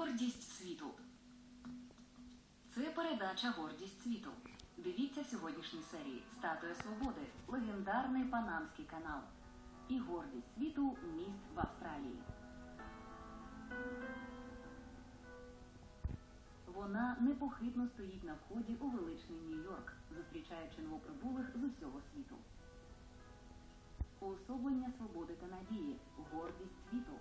Гордість світу. Це передача Гордість світу. Дивіться в сьогоднішній серії Статуя Свободи, легендарний панамський канал і гордість світу міст в Австралії. Вона непохитно стоїть на вході у величний Нью-Йорк, зустрічаючи новоприбулих з усього світу. Уособлення свободи та надії, гордість світу.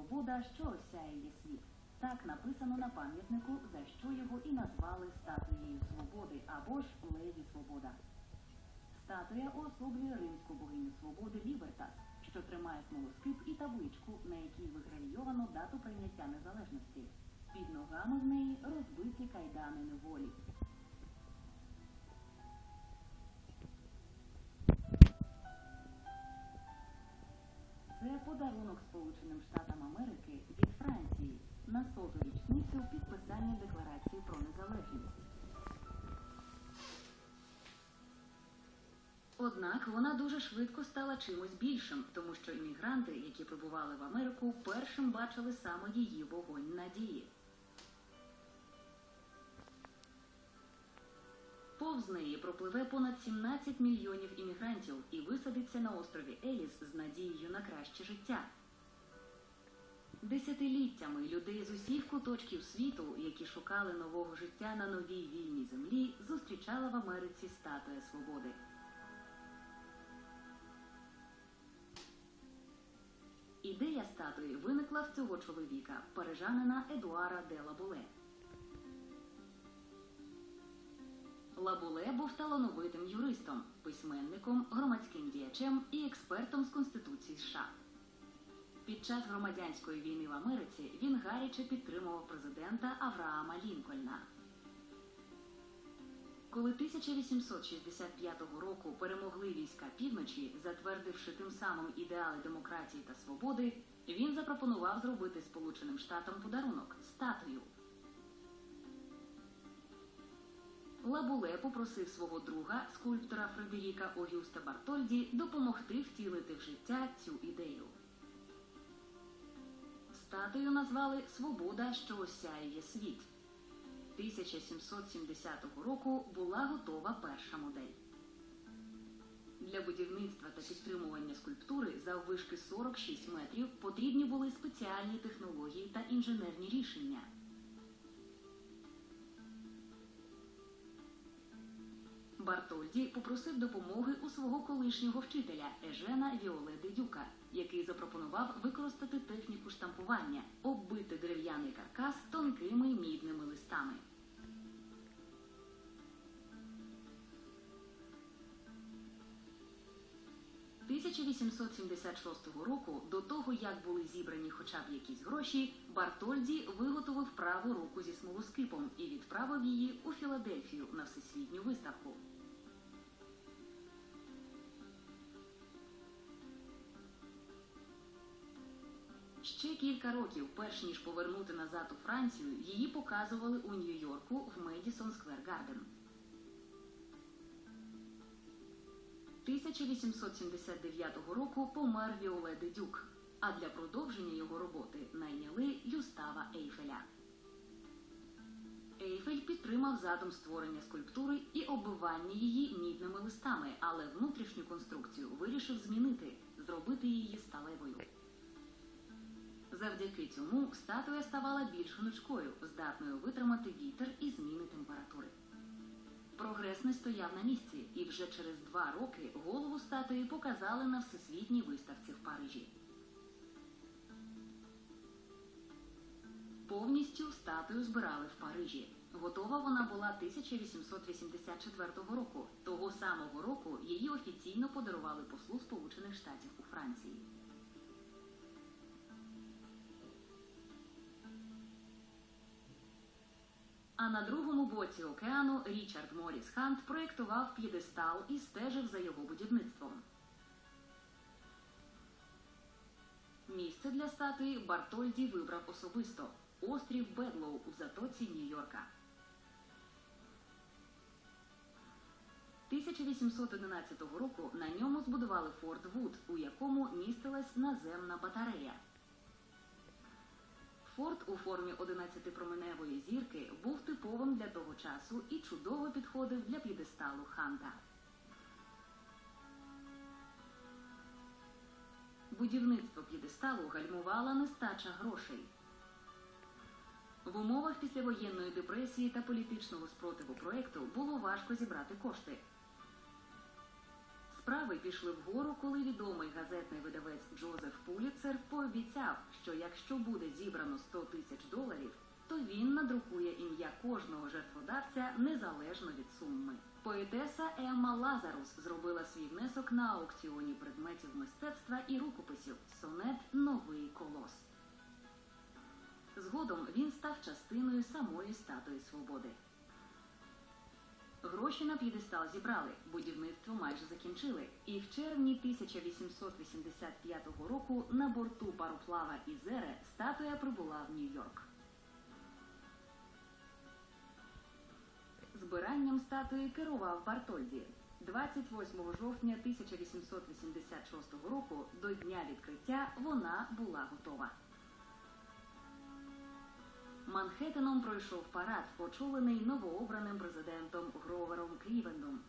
Свобода, що осяє світ. Так написано на пам'ятнику, за що його і назвали статуєю свободи або ж Леді Свобода. Статуя уособлює римську богиню свободи Лібертас, що тримає смолоскип і табличку, на якій вигравійовано дату прийняття незалежності. Під ногами в неї розбиті кайдани неволі. Це подарунок Сполученим Штатам Америки від Франції на соту річницю підписання Декларації про незалежність. Однак вона дуже швидко стала чимось більшим, тому що іммігранти, які прибували в Америку, першим бачили саме її вогонь надії. Повз неї пропливе понад 17 мільйонів іммігрантів і висадиться на острові Еліс з надією на краще життя. Десятиліттями людей з усіх куточків світу, які шукали нового життя на новій вільній землі, зустрічала в Америці статуя свободи. Ідея статуї виникла в цього чоловіка, парижанина Едуара де Лабуле. Лабуле був талановитим юристом, письменником, громадським діячем і експертом з Конституції США. Під час громадянської війни в Америці він гаряче підтримував президента Авраама Лінкольна. Коли 1865 року перемогли війська півночі, затвердивши тим самим ідеали демократії та свободи, він запропонував зробити Сполученим Штатам подарунок статую. Лабуле попросив свого друга, скульптора Фредеріка Огюста Бартольді, допомогти втілити в життя цю ідею. Статую назвали Свобода, що осяює світ. 1770 року була готова перша модель. Для будівництва та підтримування скульптури заввишки 46 метрів потрібні були спеціальні технології та інженерні рішення. Бартольді попросив допомоги у свого колишнього вчителя Ежена Віоле Дюка, який запропонував використати техніку штампування, оббити дерев'яний каркас тонкими мідними листами. – 1876 року, до того як були зібрані хоча б якісь гроші, Бартольді виготовив праву руку зі смолоскипом і відправив її у Філадельфію на всесвітню виставку. Ще кілька років, перш ніж повернути назад у Францію, її показували у Нью-Йорку в Медісон Сквер Гарден. 1879 року помер Віоле де Дюк, а для продовження його роботи найняли Юстава Ейфеля. Ейфель підтримав задум створення скульптури і оббивання її мідними листами, але внутрішню конструкцію вирішив змінити, зробити її сталевою. Завдяки цьому статуя ставала більш гнучкою, здатною витримати вітер і зміни температури. Прогрес не стояв на місці, і вже через два роки голову статуї показали на всесвітній виставці в Парижі. Повністю статую збирали в Парижі. Готова вона була 1884 року. Того самого року її офіційно подарували послу Сполучених Штатів у Франції. А на другому боці океану Річард Моріс Хант проєктував п'єдестал і стежив за його будівництвом. Місце для статуї Бартольді вибрав особисто острів Бедлоу у затоці Нью-Йорка. 1811 року на ньому збудували Форт Вуд, у якому містилась наземна батарея. Форт у формі 11-променевої зірки був типовим для того часу і чудово підходив для п'єдесталу Ханта. Будівництво п'єдесталу гальмувала нестача грошей. В умовах післявоєнної депресії та політичного спротиву проекту було важко зібрати кошти. Справи пішли вгору, коли відомий газетний видавець Джозеф Пуліцер пообіцяв, що якщо буде зібрано 100 тисяч доларів, то він надрукує ім'я кожного жертводавця незалежно від суми. Поетеса Емма Лазарус зробила свій внесок на аукціоні предметів мистецтва і рукописів сонет Новий колос. Згодом він став частиною самої статуї свободи. Гроші на п'єдестал зібрали, будівництво майже закінчили, і в червні 1885 року на борту пароплава Ізере статуя прибула в Нью-Йорк. Збиранням статуї керував Бартольді. 28 жовтня 1886 року до дня відкриття вона була готова. Манхеттеном пройшов парад, очолений новообраним президентом Гровером Клівендом.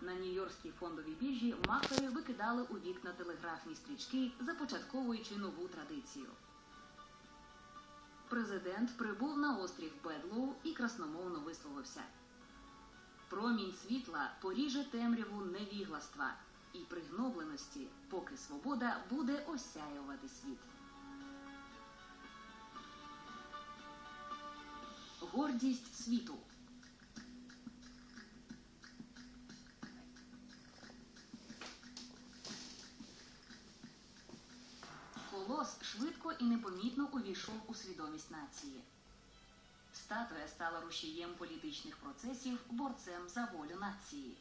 На Нью-Йоркській фондовій біржі махери викидали у вікна телеграфні стрічки, започатковуючи нову традицію. Президент прибув на острів Бедлоу і красномовно висловився. Промінь світла поріже темряву невігластва і пригнобленості, поки свобода буде осяювати світ. Гордість світу. Колос швидко і непомітно увійшов у свідомість нації. Статуя стала рушієм політичних процесів, борцем за волю нації.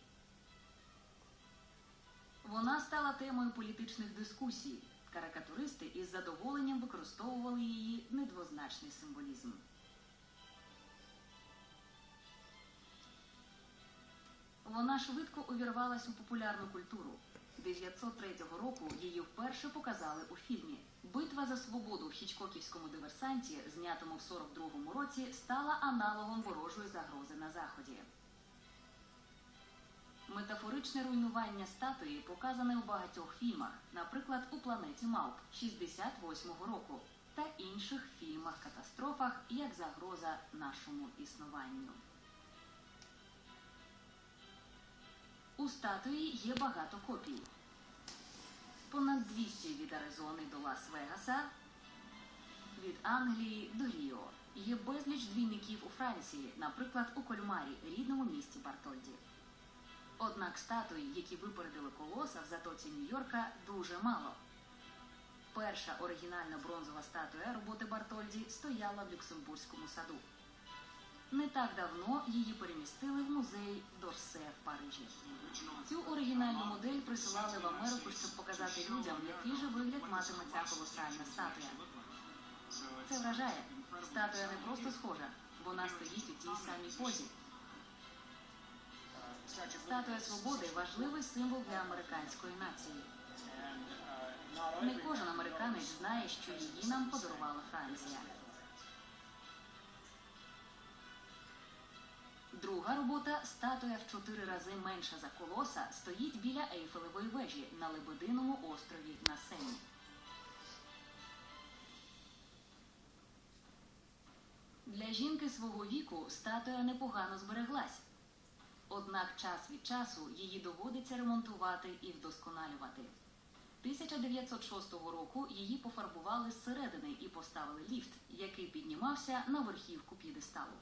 Вона стала темою політичних дискусій. Карикатуристи із задоволенням використовували її недвозначний символізм. Вона швидко увірвалась у популярну культуру. 903 року її вперше показали у фільмі. Битва за свободу в хічкоківському диверсанті, знятому в 42-му році, стала аналогом ворожої загрози на заході. Метафоричне руйнування статуї показане у багатьох фільмах, наприклад, у планеті Мавп 68-го року та інших фільмах-катастрофах як загроза нашому існуванню. У статуї є багато копій. Понад 200 від Аризони до Лас-Вегаса, від Англії до Ріо. Є безліч двійників у Франції, наприклад, у Кольмарі, рідному місті Бартольді. Однак статуї, які випередили колоса в затоці Нью-Йорка, дуже мало. Перша оригінальна бронзова статуя роботи Бартольді стояла в Люксембурзькому саду. Не так давно її перемістили в музей Дорсе в Парижі. Цю оригінальну модель присилали в Америку, щоб показати людям, який же вигляд матиме ця колосальна статуя. Це вражає. Статуя не просто схожа, вона стоїть у тій самій позі. Статуя свободи важливий символ для американської нації. Не кожен американець знає, що її нам подарувала Франція. Друга робота, статуя в чотири рази менша за колоса, стоїть біля Ейфелевої вежі на Лебединому острові на Сені. Для жінки свого віку статуя непогано збереглась. Однак час від часу її доводиться ремонтувати і вдосконалювати. 1906 року її пофарбували зсередини і поставили ліфт, який піднімався на верхівку п'єдесталу.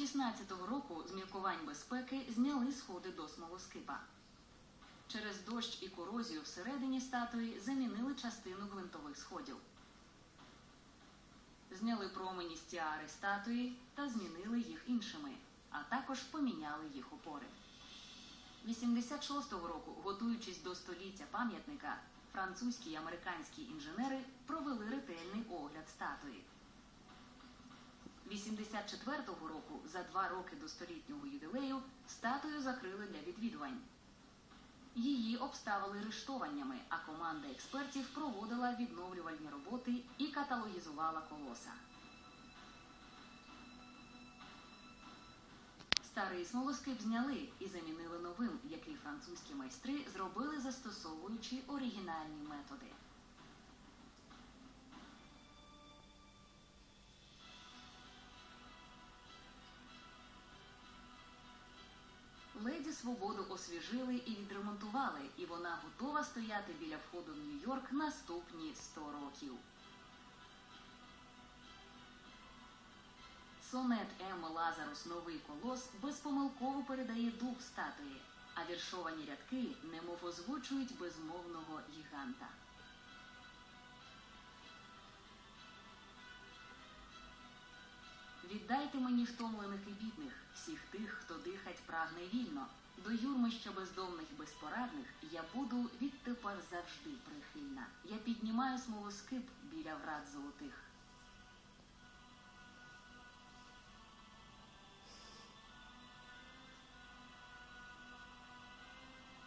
16-го року з міркувань безпеки зняли сходи до смолоскипа. Через дощ і корозію всередині статуї замінили частину гвинтових сходів. Зняли промені з тіари статуї та змінили їх іншими, а також поміняли їх опори. 86-го року, готуючись до століття пам'ятника, французькі і американські інженери провели ретельний огляд статуї. 84-го року, за два роки до столітнього ювілею, статую закрили для відвідувань. Її обставили рештуваннями, а команда експертів проводила відновлювальні роботи і каталогізувала колоса. Старий смолоскип зняли і замінили новим, який французькі майстри зробили, застосовуючи оригінальні методи. Свободу освіжили і відремонтували, і вона готова стояти біля входу в Нью-Йорк наступні 100 років. Сонет Еми Лазарус Новий колос безпомилково передає дух статуї, а віршовані рядки немов озвучують безмовного гіганта. Віддайте мені втомлених і бідних, всіх тих, хто дихать прагне вільно. До юрмища бездомних і безпорадних я буду відтепер завжди прихильна. Я піднімаю смолоскип біля врат золотих.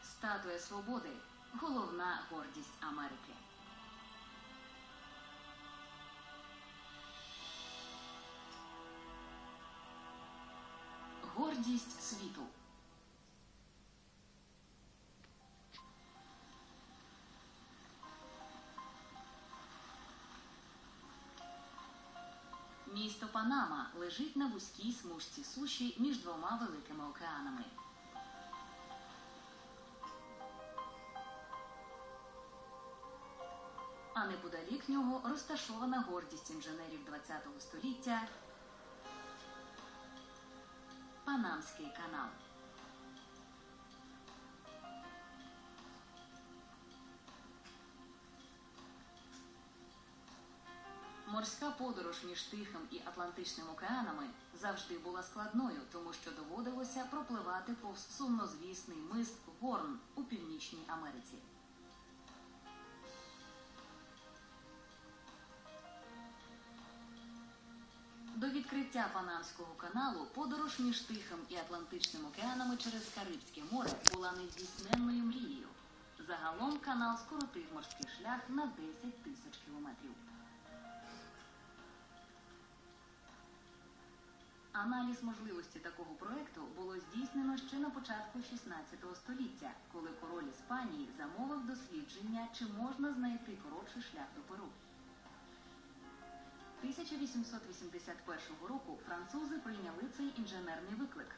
Статуя свободи головна гордість Америки. Гордість світу. Панама лежить на вузькій смужці суші між двома великими океанами. А неподалік нього розташована гордість інженерів ХХ століття Панамський канал. Морська подорож між Тихим і Атлантичним океанами завжди була складною, тому що доводилося пропливати повз сумнозвісний мис Горн у Північній Америці. До відкриття Панамського каналу подорож між Тихим і Атлантичним океанами через Карибське море була нездійсненною мрією. Загалом канал скоротив морський шлях на 10 тисяч кілометрів. Аналіз можливості такого проекту було здійснено ще на початку 16 століття, коли король Іспанії замовив дослідження, чи можна знайти коротший шлях до Перу. 1881 року французи прийняли цей інженерний виклик.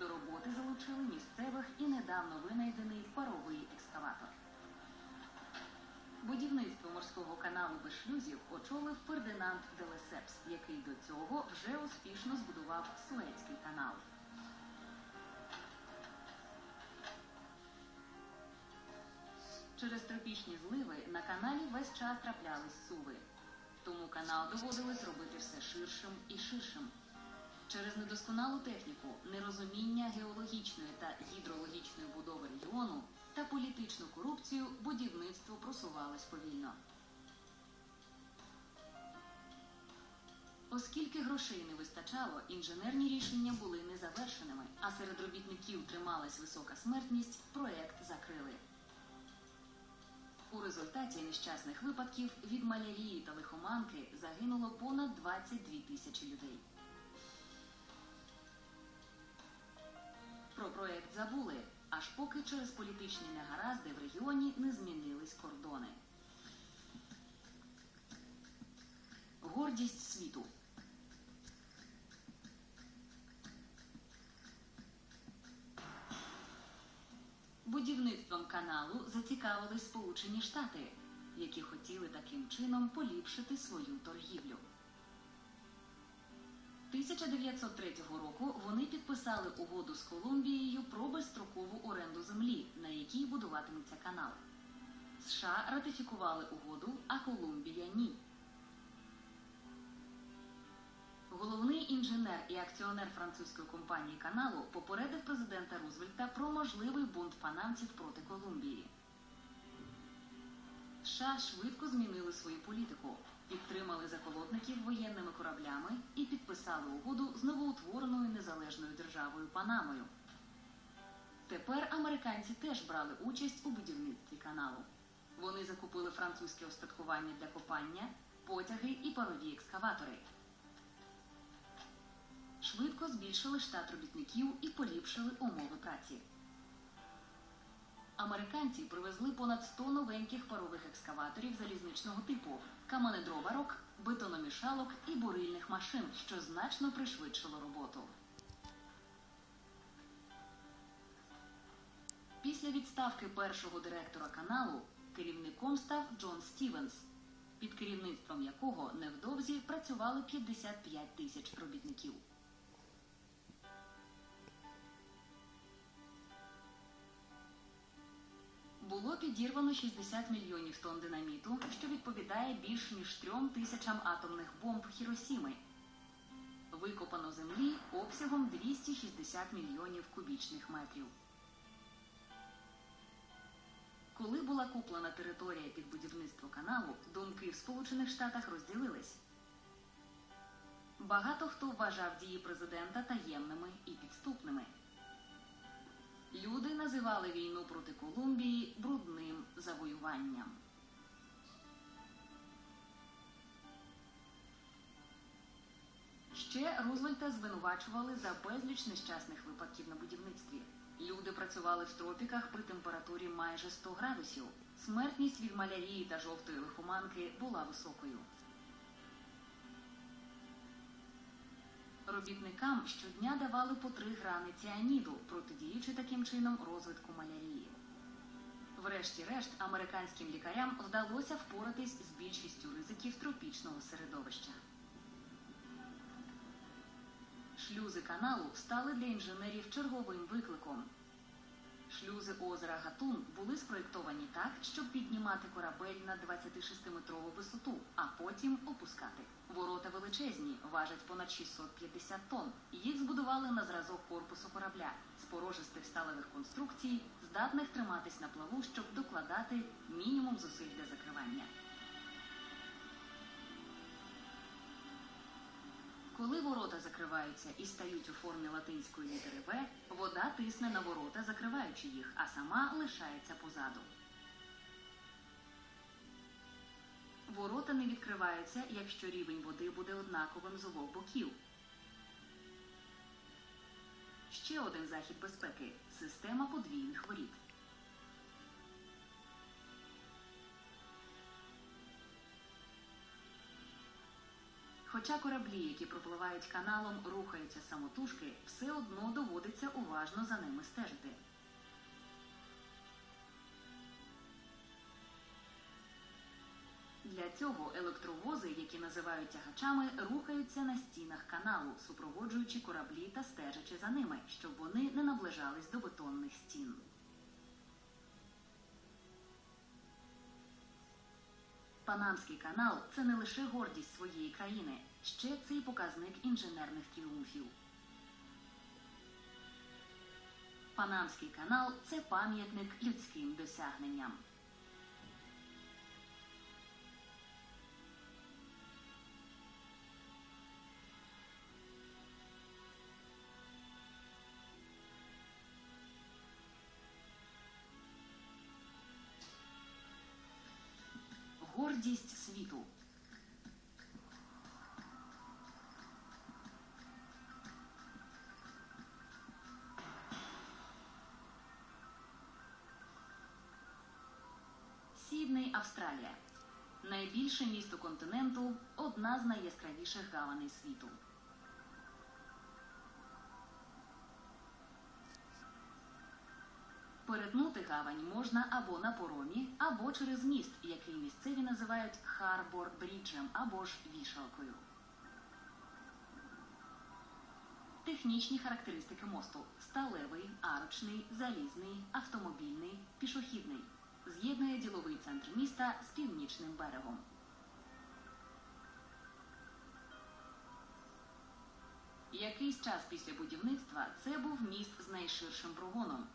До роботи залучили місцевих і недавно винайдений паровий екскаватор. Будівництво морського каналу без шлюзів очолив Фердинанд де Лесепс, який до цього вже успішно збудував Суецький канал. Через тропічні зливи на каналі весь час траплялись суви. Тому канал доводилось робити все ширшим і ширшим. Через недосконалу техніку, нерозуміння геологічної та гідрологічної будови регіону та політичну корупцію будівництво просувалось повільно. Оскільки грошей не вистачало, інженерні рішення були незавершеними, а серед робітників трималась висока смертність, проект закрили. У результаті нещасних випадків від малярії та лихоманки загинуло понад 22 тисячі людей. Про проект забули, аж поки через політичні негаразди в регіоні не змінились кордони. Гордість світу. Будівництвом каналу зацікавились Сполучені Штати, які хотіли таким чином поліпшити свою торгівлю. 1903 року вони підписали угоду з Колумбією про безстрокову оренду землі, на якій будуватиметься канал. США ратифікували угоду, а Колумбія ні. Головний інженер і акціонер французької компанії каналу попередив президента Рузвельта про можливий бунт панамців проти Колумбії. США швидко змінили свою політику, підтримали заколотників воєнними кораблями і підписали угоду з новоутвореною незалежною державою Панамою. Тепер американці теж брали участь у будівництві каналу. Вони закупили французьке остаткування для копання, потяги і парові екскаватори. Швидко збільшили штат робітників і поліпшили умови праці. Американці привезли понад 100 новеньких парових екскаваторів залізничного типу, каменедроварок, бетономішалок і бурильних машин, що значно пришвидшило роботу. Після відставки першого директора каналу керівником став Джон Стівенс, під керівництвом якого невдовзі працювали 55 тисяч робітників. Було підірвано 60 мільйонів тонн динаміту, що відповідає більш ніж трьом тисячам атомних бомб Хіросіми. Викопано землі обсягом 260 мільйонів кубічних метрів. Коли була куплена територія під будівництво каналу, думки в Сполучених Штатах розділились. Багато хто вважав дії президента таємними і підступними. Люди називали війну проти Колумбії брудним завоюванням. Ще Рузвельта звинувачували за безліч нещасних випадків на будівництві. Люди працювали в тропіках при температурі майже 100 градусів. Смертність від малярії та жовтої лихоманки була високою. Робітникам щодня давали по три грани ціаніду, протидіючи таким чином розвитку малярії. Врешті-решт, американським лікарям вдалося впоратись з більшістю ризиків тропічного середовища. Шлюзи каналу стали для інженерів черговим викликом. Шлюзи озера Гатун були спроєктовані так, щоб піднімати корабель на 26-метрову висоту, а потім опускати. Ворота величезні, важать понад 650 тонн. Їх збудували на зразок корпусу корабля з порожистих сталевих конструкцій, здатних триматись на плаву, щоб докладати мінімум зусиль для закривання. Коли ворота закриваються і стають у формі латинської літери В, вода тисне на ворота, закриваючи їх, а сама лишається позаду. Ворота не відкриваються, якщо рівень води буде однаковим з обох боків. Ще один захід безпеки система подвійних воріт. Хоча кораблі, які пропливають каналом, рухаються самотужки, все одно доводиться уважно за ними стежити. Для цього електровози, які називають тягачами, рухаються на стінах каналу, супроводжуючи кораблі та стежачи за ними, щоб вони не наближались до бетонних стін. Панамський канал це не лише гордість своєї країни, ще це й показник інженерних тріумфів. Панамський канал це пам'ятник людським досягненням. Гордість світу. Сідней, Австралія. Найбільше місто континенту одна з найяскравіших гаваней світу. Перетнути гавань можна або на поромі, або через міст, який місцеві називають Харбор Бріджем або ж вішалкою. Технічні характеристики мосту: сталевий, арочний, залізний, автомобільний, пішохідний. З'єднує діловий центр міста з північним берегом. Якийсь час після будівництва це був міст з найширшим прогоном.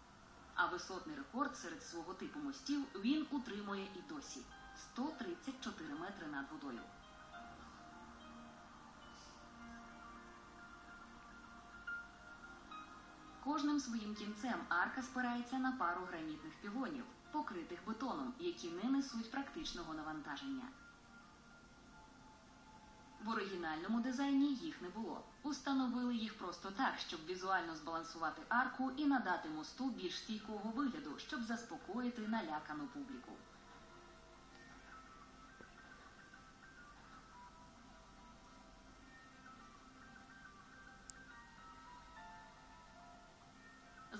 А висотний рекорд серед свого типу мостів він утримує і досі 134 метри над водою. Кожним своїм кінцем арка спирається на пару гранітних пілонів, покритих бетоном, які не несуть практичного навантаження. В оригінальному дизайні їх не було. Установили їх просто так, щоб візуально збалансувати арку і надати мосту більш стійкого вигляду, щоб заспокоїти налякану публіку.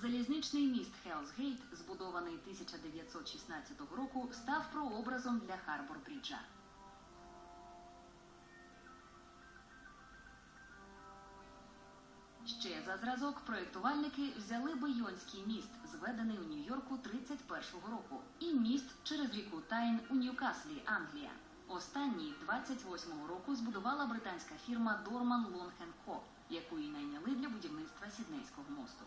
Залізничний міст Хелсгейт, збудований 1916 року, став прообразом для Харбор-Бріджа. Ще за зразок проєктувальники взяли Бойонський міст, зведений у Нью-Йорку 31-го року, і міст через ріку Тайн у Ньюкаслі, Англія. Останній 28-го року збудувала британська фірма Дорман Long Co, яку і найняли для будівництва Сіднейського мосту.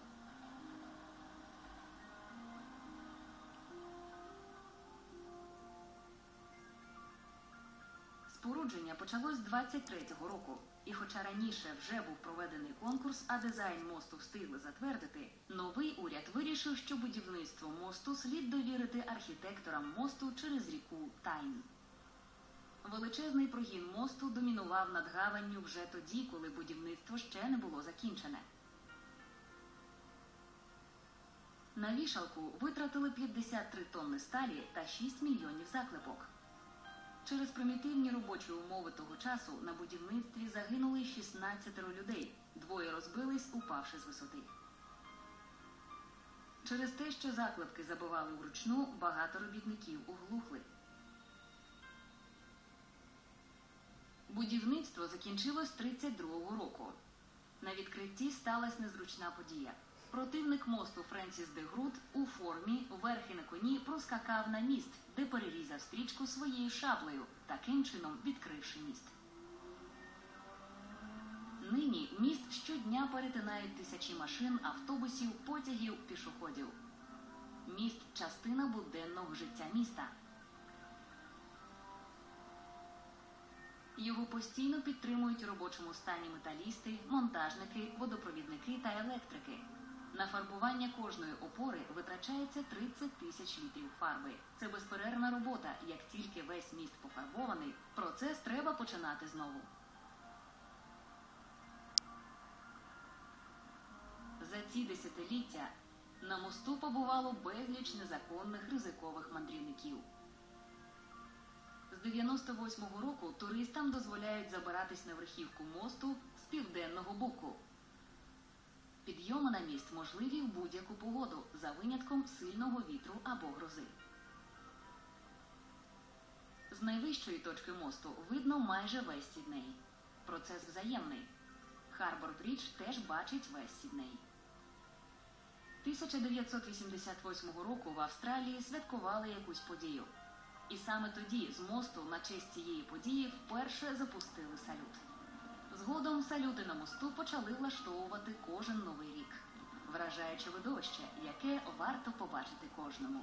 Спорудження почалось 23-го року, і хоча раніше вже був проведений конкурс, а дизайн мосту встигли затвердити, новий уряд вирішив, що будівництво мосту слід довірити архітекторам мосту через ріку Тайн. Величезний прогін мосту домінував над гаванню вже тоді, коли будівництво ще не було закінчене. На вішалку витратили 53 тонни сталі та 6 мільйонів заклепок. Через примітивні робочі умови того часу на будівництві загинули 16 людей. Двоє розбились, упавши з висоти. Через те, що заклепки забивали вручну, багато робітників оглухли. Будівництво закінчилось 32-го року. На відкритті сталася незручна подія. Противник мосту Френсіс де Грут у формі верхи на коні проскакав на міст, де перерізав стрічку своєю шаблею, таким чином відкривши міст. Нині міст щодня перетинають тисячі машин, автобусів, потягів, пішоходів. Міст частина буденного життя міста. Його постійно підтримують у робочому стані металісти, монтажники, водопровідники та електрики. На фарбування кожної опори витрачається 30 тисяч літрів фарби. Це безперервна робота. Як тільки весь міст пофарбований, процес треба починати знову. За ці десятиліття на мосту побувало безліч незаконних ризикових мандрівників. З 98-го року туристам дозволяють забиратись на верхівку мосту з південного боку. Підйоми на міст можливі в будь-яку погоду за винятком сильного вітру або грози. З найвищої точки мосту видно майже весь Сідней. Процес взаємний. Харбор Брідж теж бачить весь Сідней. 1988 року в Австралії святкували якусь подію. І саме тоді з мосту на честь цієї події вперше запустили салют. Згодом салюти на мосту почали влаштовувати кожен новий рік. Вражаюче видовище, яке варто побачити кожному.